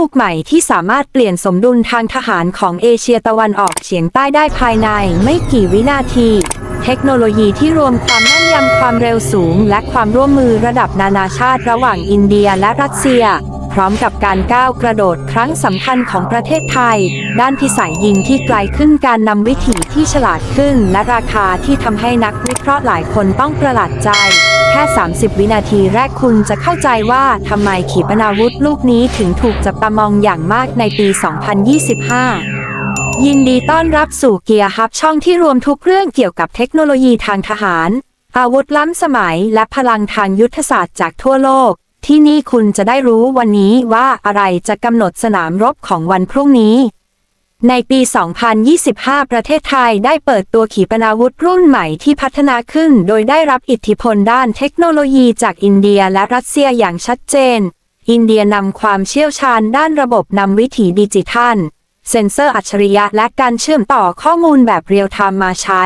ูกใหม่ที่สามารถเปลี่ยนสมดุลทางทหารของเอเชียตะวันออกเฉียงใต้ได้ภายในไม่กี่วินาที เทคโนโลยีที่รวมความแม่นยำความเร็วสูง และความร่วมมือระดับนานาชาติระหว่างอินเดียและรัสเซีย ร้อมกับการก้าวกระโดดครั้งสำคัญของประเทศไทย ด้านพิสัยยิงที่ไกลขึ้นการนำวิถีที่ฉลาดขึ้น และราคาที่ทำให้นักวิเคราะห์หลายคนต้องประหลาดใจ แค่ 30 วินาทีแรกคุณจะเข้าใจว่าทำไมขีปนาวุธลูกนี้ถึงถูกจับตามองอย่างมากในปี 2025ยินดีต้อนรับสู่เกียร์ฮับช่องที่รวมทุกเรื่องเกี่ยวกับเทคโนโลยีทางทหาร อาวุธล้ำสมัยและพลังทางยุทธศาสตร์จากทั่วโลก ที่นี่คุณจะได้รู้วันนี้ว่าอะไรจะกำหนดสนามรบของวันพรุ่งนี้ ในปี 2025 ประเทศไทยได้เปิดตัวขีปนาวุธรุ่นใหม่ที่พัฒนาขึ้น โดยได้รับอิทธิพลด้านเทคโนโลยีจากอินเดียและรัสเซียอย่างชัดเจน อินเดียนำความเชี่ยวชาญด้านระบบนำวิถีดิจิทัล เซ็นเซอร์อัจฉริยะและการเชื่อมต่อข้อมูลแบบเรียลไทม์มาใช้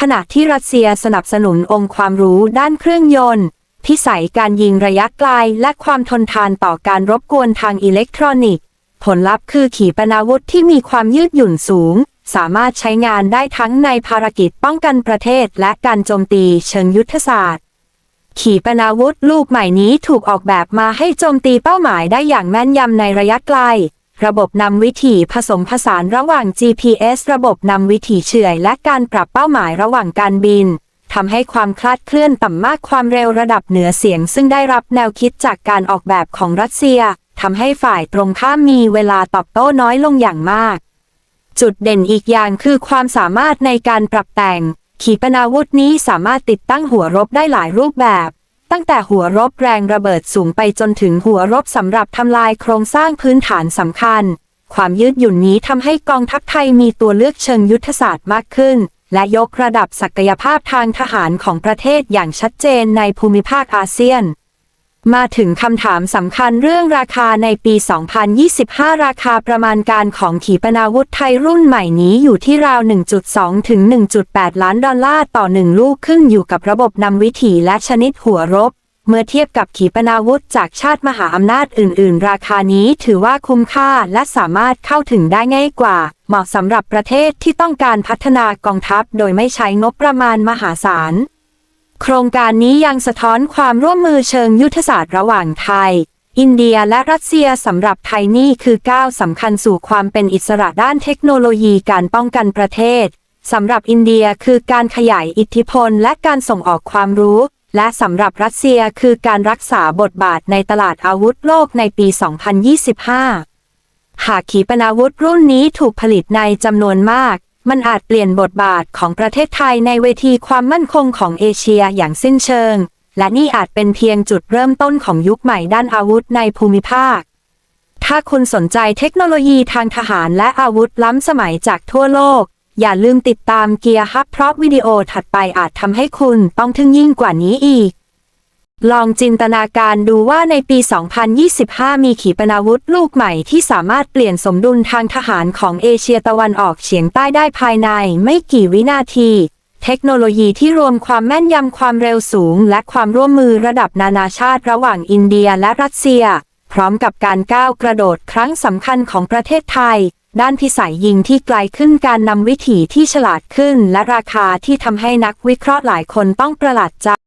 ขณะที่รัสเซียสนับสนุนองค์ความรู้ด้านเครื่องยนต์ พิสัยการยิงระยะไกลและความทนทานต่อการรบกวนทางอิเล็กทรอนิกส์ ผลลัพธ์คือขีปนาวุธที่มีความยืดหยุ่นสูง สามารถใช้งานได้ทั้งในภารกิจป้องกันประเทศและการโจมตีเชิงยุทธศาสตร์ ขีปนาวุธลูกใหม่นี้ถูกออกแบบมาให้โจมตีเป้าหมายได้อย่างแม่นยำในระยะไกล ระบบนำวิถีผสมผสานระหว่าง GPS ระบบนำวิถีเฉื่อยและการปรับเป้าหมายระหว่างการบิน ทำให้ความคลาดเคลื่อนต่ำมากความเร็วระดับเหนือเสียง ซึ่งได้รับแนวคิดจากการออกแบบของรัสเซียทำให้ฝ่ายตรงข้ามมีเวลาตอบโต้น้อยลงอย่างมาก จุดเด่นอีกอย่างคือความสามารถในการปรับแต่ง ขีปนาวุธนี้สามารถติดตั้งหัวรบได้หลายรูปแบบ ตั้งแต่หัวรบแรงระเบิดสูงไปจนถึงหัวรบสำหรับทำลายโครงสร้างพื้นฐานสำคัญ ความยืดหยุ่นนี้ทำให้กองทัพไทยมีตัวเลือกเชิงยุทธศาสตร์มากขึ้น และยกระดับศักยภาพทางทหารของประเทศอย่างชัดเจนในภูมิภาคอาเซียน มาถึงคำถามสำคัญเรื่องราคาในปี 2025 ราคาประมาณการของขีปนาวุธไทยรุ่นใหม่นี้อยู่ที่ราว 1.2 ถึง 1.8 ล้านดอลลาร์ต่อหนึ่งลูกขึ้นอยู่กับระบบนำวิถีและชนิดหัวรบ เมื่อเทียบกับขีปนาวุธจากชาติมหาอำนาจอื่น ๆ ราคานี้ถือว่าคุ้มค่าและสามารถเข้าถึงได้ง่ายกว่า เหมาะสำหรับประเทศที่ต้องการพัฒนากองทัพโดยไม่ใช้งบประมาณมหาศาล โครงการนี้ยังสะท้อนความร่วมมือเชิงยุทธศาสตร์ระหว่างไทย อินเดียและรัสเซียสำหรับไทยนี่คือก้าวสำคัญสู่ความเป็นอิสระด้านเทคโนโลยีการป้องกันประเทศสำหรับอินเดียคือการขยายอิทธิพลและการส่งออกความรู้ และสำหรับรัสเซียคือการรักษาบทบาทในตลาดอาวุธโลกในปี 2025 หากขีปนาวุธรุ่นนี้ถูกผลิตในจำนวนมาก มันอาจเปลี่ยนบทบาทของประเทศไทยในเวทีความมั่นคงของเอเชียอย่างสิ้นเชิง และนี่อาจเป็นเพียงจุดเริ่มต้นของยุคใหม่ด้านอาวุธในภูมิภาค ถ้าคุณสนใจเทคโนโลยีทางทหารและอาวุธล้ำสมัยจากทั่วโลก อย่าลืมติดตามเกียร์ฮับเพราะวิดีโอถัดไปอาจทำให้คุณต้องทึ่งยิ่งกว่านี้อีก ลองจินตนาการดูว่าในปี 2025 มีขีปนาวุธลูกใหม่ที่สามารถเปลี่ยนสมดุลทางทหารของเอเชียตะวันออกเฉียงใต้ได้ภายในไม่กี่วินาที เทคโนโลยีที่รวมความแม่นยำความเร็วสูง และความร่วมมือระดับนานาชาติระหว่างอินเดียและรัสเซีย พร้อมกับการก้าวกระโดดครั้งสำคัญของประเทศไทย ด้านพิสัยยิงที่ไกลขึ้นการนำวิถีที่ฉลาดขึ้น และราคาที่ทำให้นักวิเคราะห์หลายคนต้องประหลาดใจ